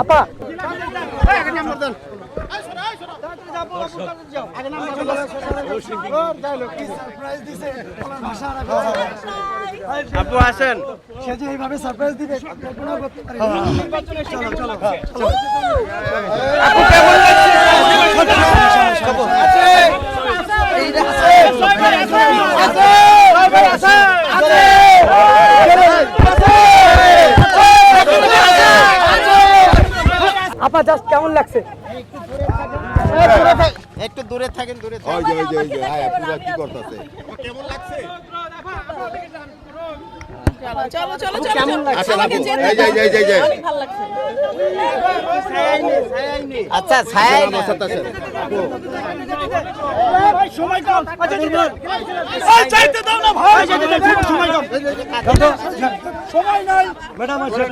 আপা আপু আসেন সে যে এইভাবে সারপ্রাইজ দিবে চলো চলো আপু কেমন লাগছে আপা জাস্ট কেমন লাগছে? একটু দূরে থাকেন দূরে থাকেন। ওই যে ওই যে আয় পুরা কি করতেছে? চলো চলো চলো কেমন লাগছে? আসেন আমাকে আপু যেতে এই যে এই যে এই যে, অনেক ভালো লাগছে। আচ্ছা ছায় আমার সাথে আসেন আপু ম্যাডাম আছে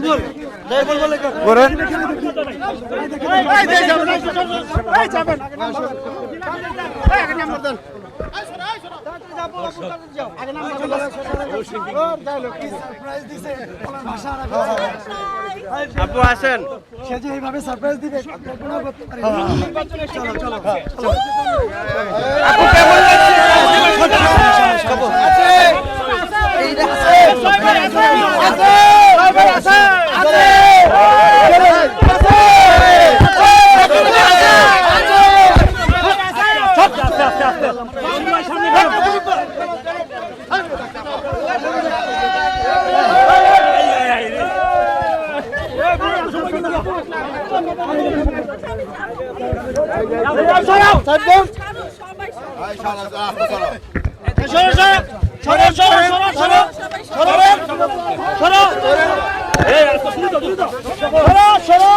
বলব আপু আসেন সে যে এইভাবে সারপ্রাইজ দিবে চলো চলো আপু কেমন লাগছে আয় সরো সরো সরো সরো